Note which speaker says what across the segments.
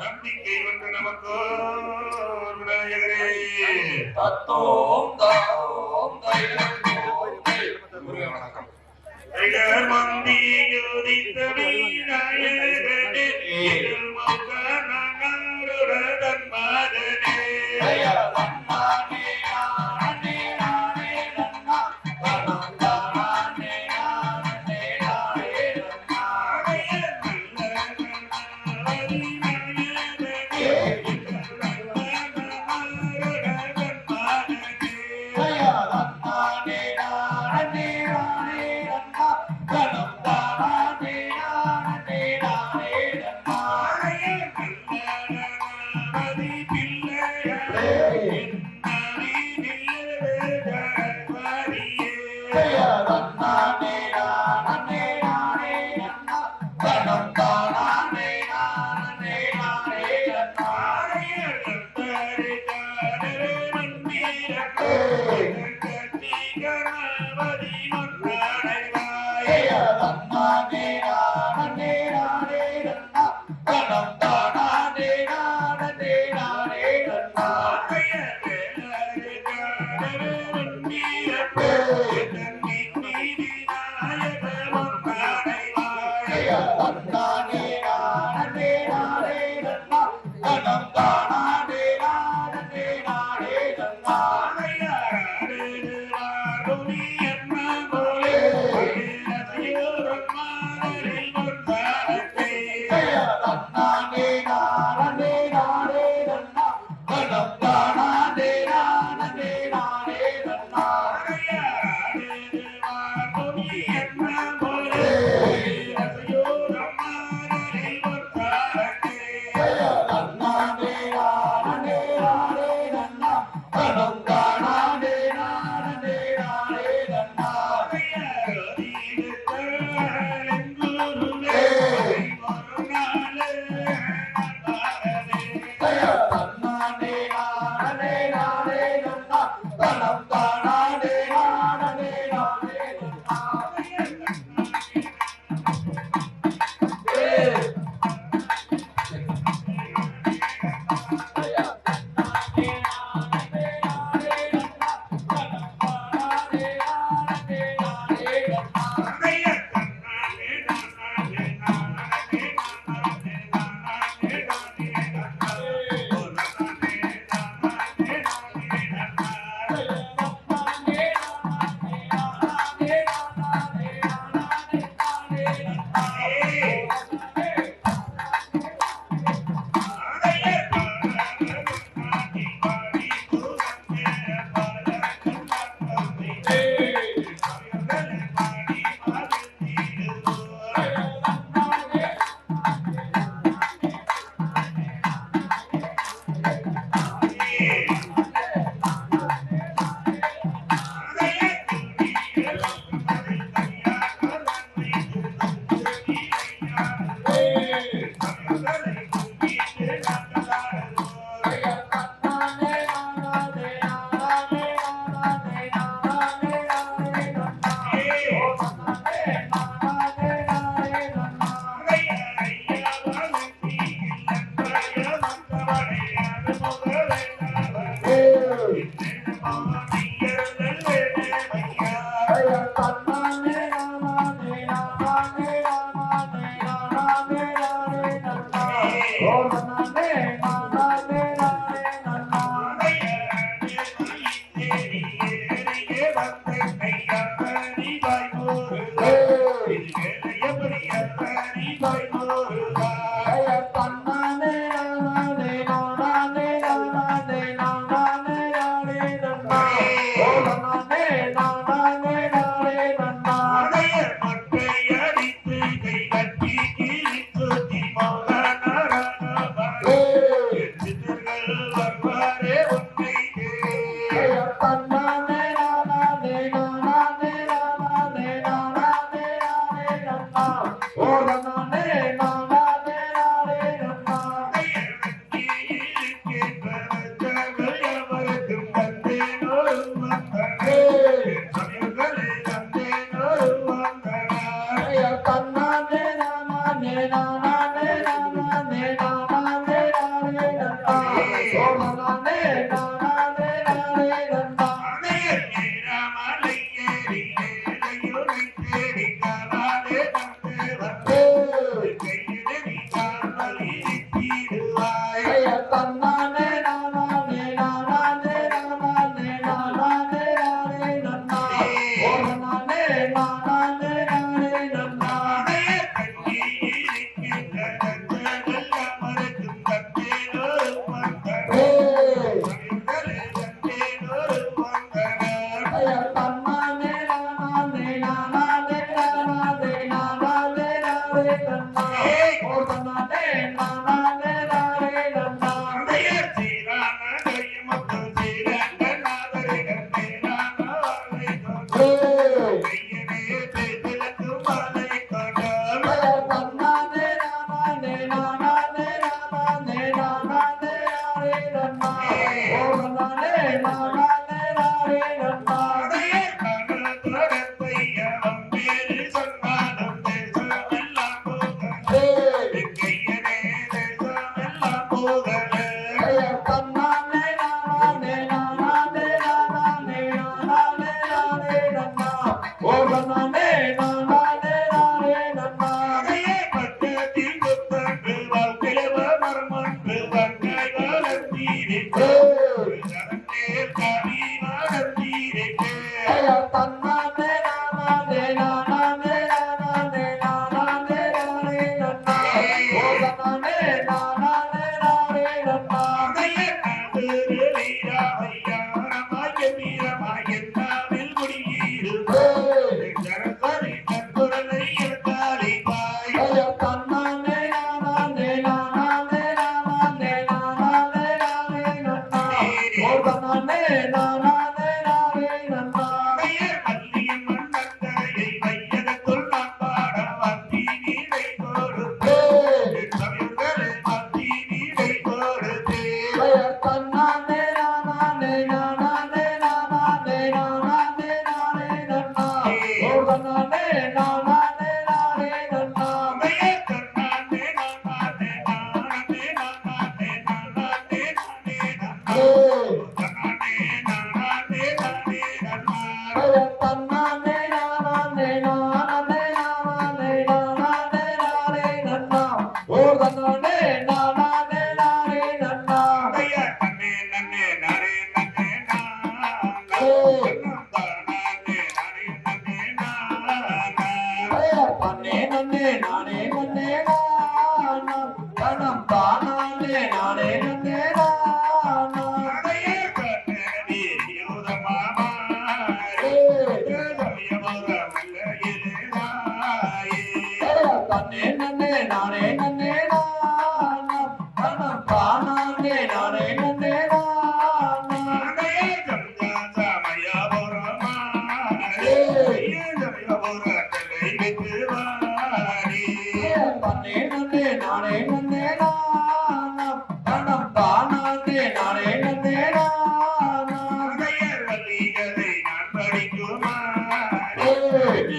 Speaker 1: நம்பிக்கை வந்து நமக்கு விநாயகரே
Speaker 2: தத்தோம் தாம் தைலம் வணக்கம் മന്ദി ജ്യോതിത്തമീനായി கண்ணதி
Speaker 1: பிள்ளை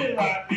Speaker 1: தன்னே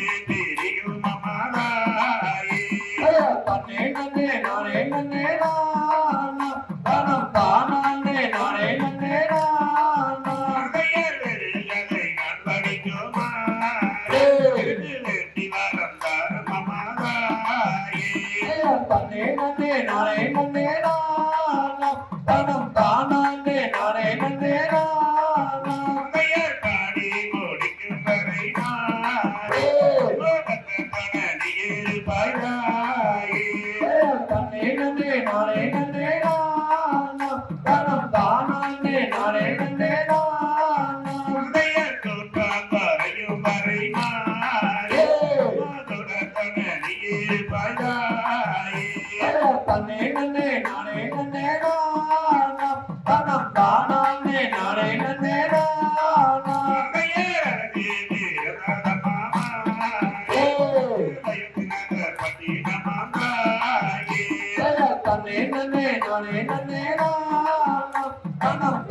Speaker 2: தன்னே தன்னே நன்னே நானே நன்னே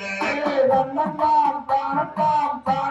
Speaker 2: பாம்
Speaker 1: பாம் பாம் பாம்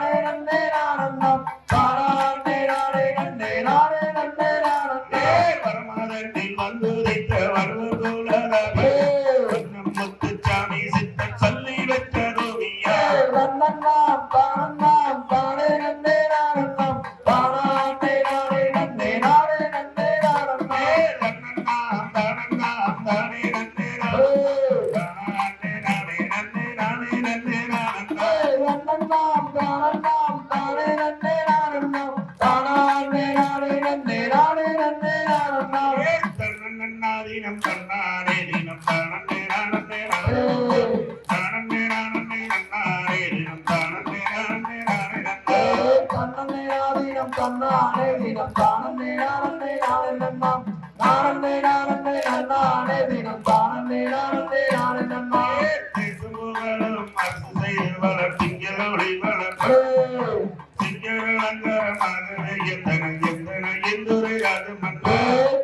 Speaker 1: எந்துரை அது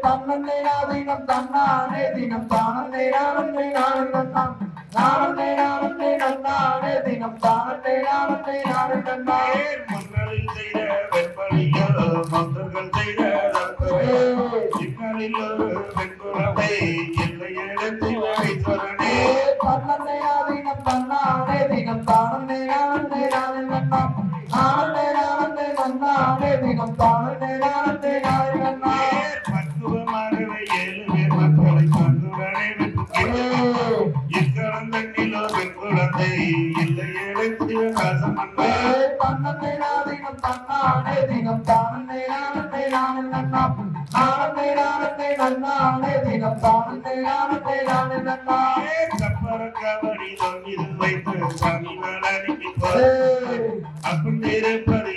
Speaker 2: தன்னே நாதினம் தன்னானே தினம் தானே நானே நானே நானே நானே நன்னானே தினம் தானே நானே நானே
Speaker 1: மன்னரில் செய்த வெப்பலியோ மந்தர்கள் செய்த ஒரு
Speaker 2: தன்னானே தினம் தானே நானே நானே நன்னாம் நானே நானே நன்னானே தினம் தானே நானே நானே நன்னாம்
Speaker 1: ஏர் பக்குவமாகவே ஏழு பேர் மக்களை பங்குடனே வெட்டுகிறேன் இக்கணந்தண்ணிலோ வெண்குலத்தை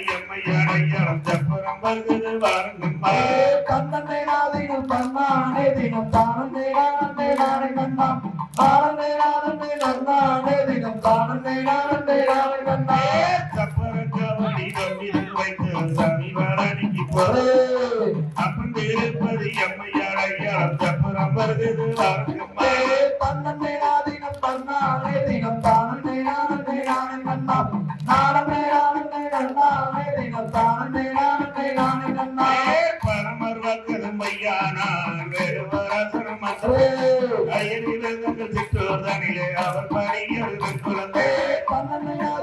Speaker 1: எல்லை எடுத்து ரசமன்ன
Speaker 2: தன்னே ஆதீனம் தன்னானே தினம் தானே நானே நானே நன்னாம் நானே நானே நன்னானே தினம் தானே நானே நானே நன்னாம்
Speaker 1: கப்பரக்கவடி தொங்கிது வைத்து சாமி அனுப்பி
Speaker 2: ஏய்
Speaker 1: அப்புண்டிருப்பது எம்மையார் ஐயாரம் சப்பரம் வருகிறது வாருங்கம்மா
Speaker 2: கண்ணனை நாதினம் தன்னானே தினம் தானே நானே நானே நன்னாம் தானே நானே நன்னானே தினம் தானே நானே நானே நன்னாம்
Speaker 1: கப்பரக்கவடி தொங்கிது வைத்து சாமி அனுப்பி சப்பரம் வருகிறது வாருங்கம்மா
Speaker 2: ஏய் தன்னே தினம் தானே நானே நானே நன்னாம் நானே நானே நன்னானே தினம் தானே நானே நானே
Speaker 1: பரமர் வக்கரும் அவர் பணியில் குழந்தை
Speaker 2: தன்னே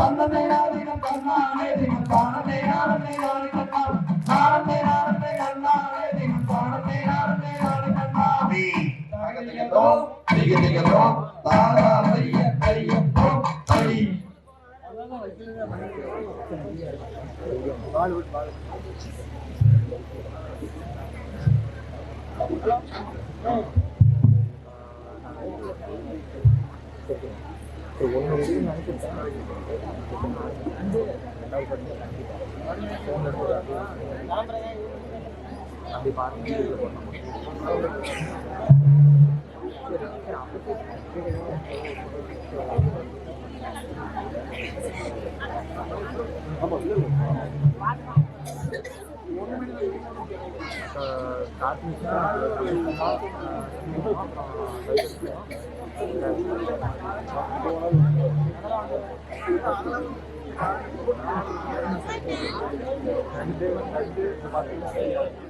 Speaker 1: நன்னா
Speaker 2: ஏய் தன்னே நாதினம் தன்னானே தினம் தானே நானே நானே நன்னாம் நானே நானே நன்னானே தினம் தானே நானே நானே நன்னாம்
Speaker 1: நீ
Speaker 2: அகலியதோம் அகலியதோம் தாராமைய
Speaker 3: Thank you.